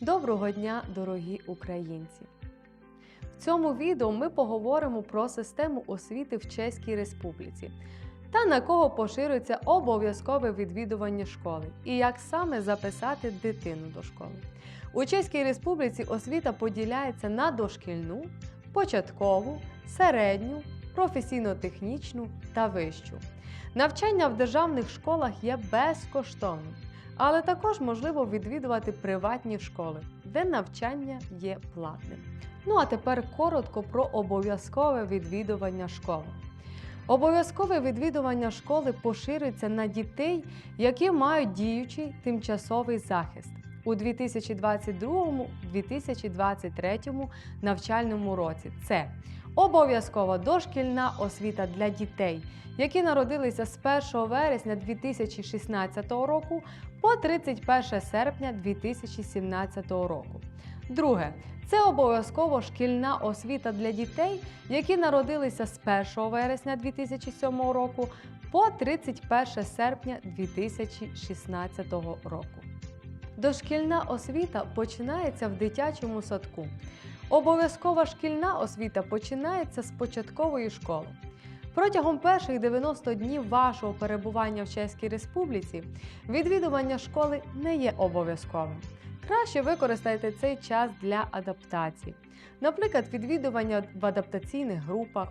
Доброго дня, дорогі українці! В цьому відео ми поговоримо про систему освіти в Чеській Республіці та на кого поширюється обов'язкове відвідування школи і як саме записати дитину до школи. У Чеській Республіці освіта поділяється на дошкільну, початкову, середню, професійно-технічну та вищу. Навчання в державних школах є безкоштовним, але також можливо відвідувати приватні школи, де навчання є платним. Ну а тепер коротко про обов'язкове відвідування школи. Обов'язкове відвідування школи поширюється на дітей, які мають діючий тимчасовий захист у 2022-2023 навчальному році. Це обов'язкова дошкільна освіта для дітей, які народилися з 1 вересня 2016 року по 31 серпня 2017 року. Друге це обов'язково шкільна освіта для дітей, які народилися з 1 вересня 2007 року по 31 серпня 2016 року. Дошкільна освіта починається в дитячому садку. Обов'язкова шкільна освіта починається з початкової школи. Протягом перших 90 днів вашого перебування в Чеській Республіці відвідування школи не є обов'язковим. Краще використайте цей час для адаптації, наприклад, відвідування в адаптаційних групах.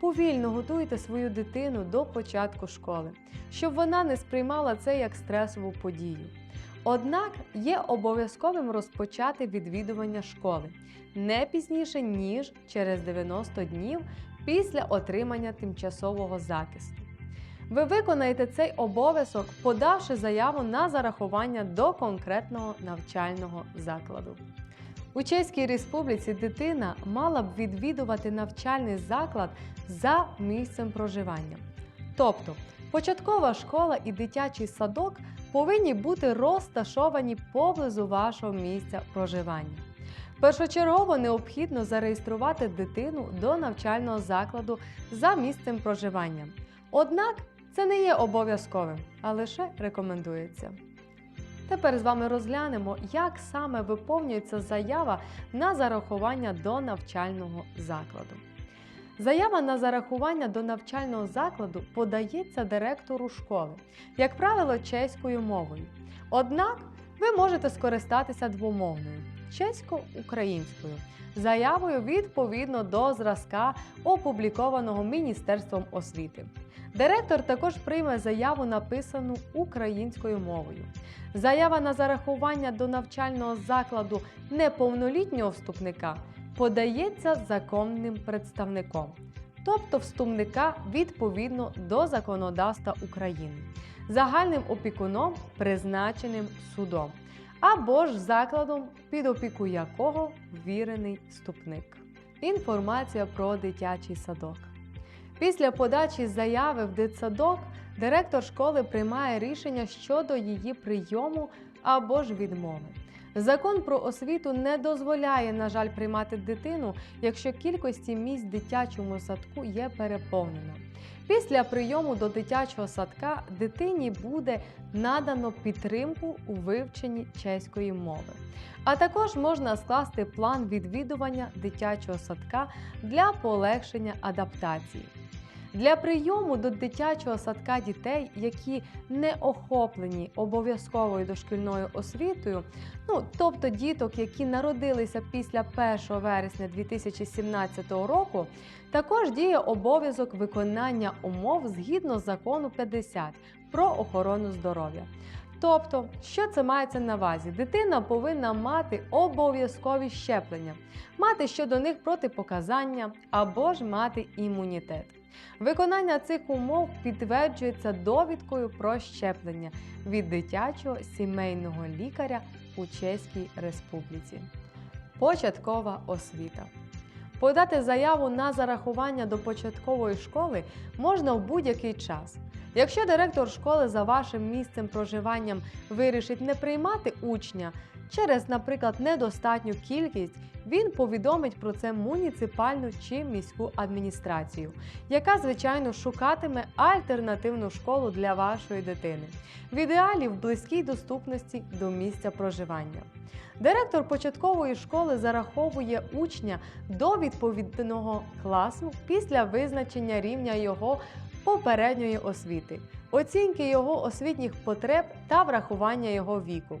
Повільно готуйте свою дитину до початку школи, щоб вона не сприймала це як стресову подію. Однак є обов'язковим розпочати відвідування школи не пізніше, ніж через 90 днів після отримання тимчасового захисту. Ви виконаєте цей обов'язок, подавши заяву на зарахування до конкретного навчального закладу. У Чеській Республіці дитина мала б відвідувати навчальний заклад за місцем проживання. Тобто, початкова школа і дитячий садок повинні бути розташовані поблизу вашого місця проживання. Першочергово необхідно зареєструвати дитину до навчального закладу за місцем проживання. Однак це не є обов'язковим, а лише рекомендується. Тепер з вами розглянемо, як саме виповнюється заява на зарахування до навчального закладу. Заява на зарахування до навчального закладу подається директору школи, як правило, чеською мовою. Однак ви можете скористатися двомовною чесько-українською заявою відповідно до зразка, опублікованого Міністерством освіти. Директор також прийме заяву, написану українською мовою. Заява на зарахування до навчального закладу неповнолітнього вступника подається законним представником, тобто вступника відповідно до законодавства України, загальним опікуном, призначеним судом, або ж закладом, під опіку якого ввірений вступник. Інформація про дитячий садок. Після подачі заяви в дитсадок директор школи приймає рішення щодо її прийому або ж відмови. Закон про освіту не дозволяє, на жаль, приймати дитину, якщо кількості місць в дитячому садку є переповнено. Після прийому до дитячого садка дитині буде надано підтримку у вивченні чеської мови. А також можна скласти план відвідування дитячого садка для полегшення адаптації. Для прийому до дитячого садка дітей, які не охоплені обов'язковою дошкільною освітою, ну тобто діток, які народилися після 1 вересня 2017 року, також діє обов'язок виконання умов згідно закону 50 про охорону здоров'я. Тобто, що це мається на увазі? Дитина повинна мати обов'язкові щеплення, мати щодо них протипоказання або ж мати імунітет. Виконання цих умов підтверджується довідкою про щеплення від дитячого сімейного лікаря у Чеській Республіці. Початкова освіта. Подати заяву на зарахування до початкової школи можна в будь-який час. Якщо директор школи за вашим місцем проживанням вирішить не приймати учня, Через, наприклад, недостатню кількість він повідомить про це муніципальну чи міську адміністрацію, яка, звичайно, шукатиме альтернативну школу для вашої дитини. В ідеалі в близькій доступності до місця проживання. Директор початкової школи зараховує учня до відповідного класу після визначення рівня його попередньої освіти, оцінки його освітніх потреб та врахування його віку.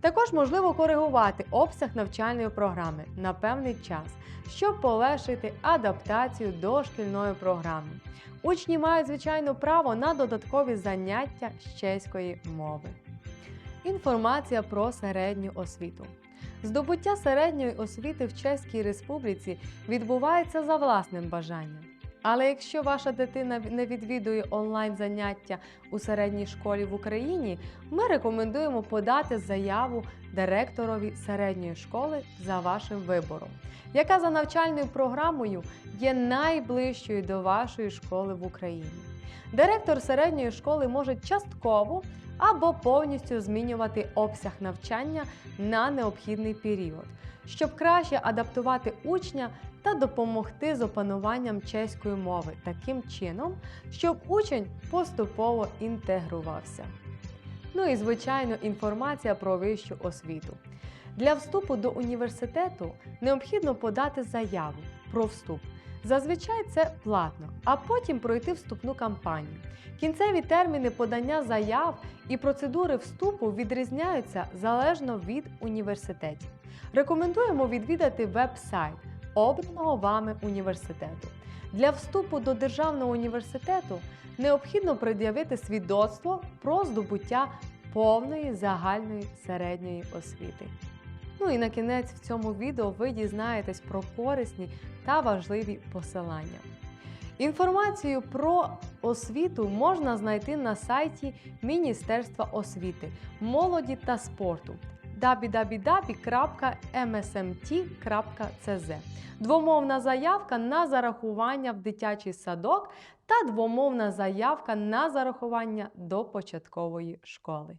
Також можливо коригувати обсяг навчальної програми на певний час, щоб полегшити адаптацію до шкільної програми. Учні мають, звичайно, право на додаткові заняття з чеської мови. Інформація про середню освіту. Здобуття середньої освіти в Чеській Республіці відбувається за власним бажанням. Але якщо ваша дитина не відвідує онлайн заняття у середній школі в Україні, ми рекомендуємо подати заяву директорові середньої школи за вашим вибором, яка за навчальною програмою є найближчою до вашої школи в Україні. Директор середньої школи може частково або повністю змінювати обсяг навчання на необхідний період, щоб краще адаптувати учня та допомогти з опануванням чеської мови таким чином, щоб учень поступово інтегрувався. Ну і звичайно, інформація про вищу освіту. Для вступу до університету необхідно подати заяву про вступ. Зазвичай це платно, а потім пройти вступну кампанію. Кінцеві терміни подання заяв і процедури вступу відрізняються залежно від університетів. Рекомендуємо відвідати веб-сайт обраного вами університету. Для вступу до державного університету необхідно пред'явити свідоцтво про здобуття повної загальної середньої освіти. Ну і на кінець в цьому відео ви дізнаєтесь про корисні та важливі посилання. Інформацію про освіту можна знайти на сайті Міністерства освіти, молоді та спорту www.msmt.cz Двомовна заявка на зарахування в дитячий садок та двомовна заявка на зарахування до початкової школи.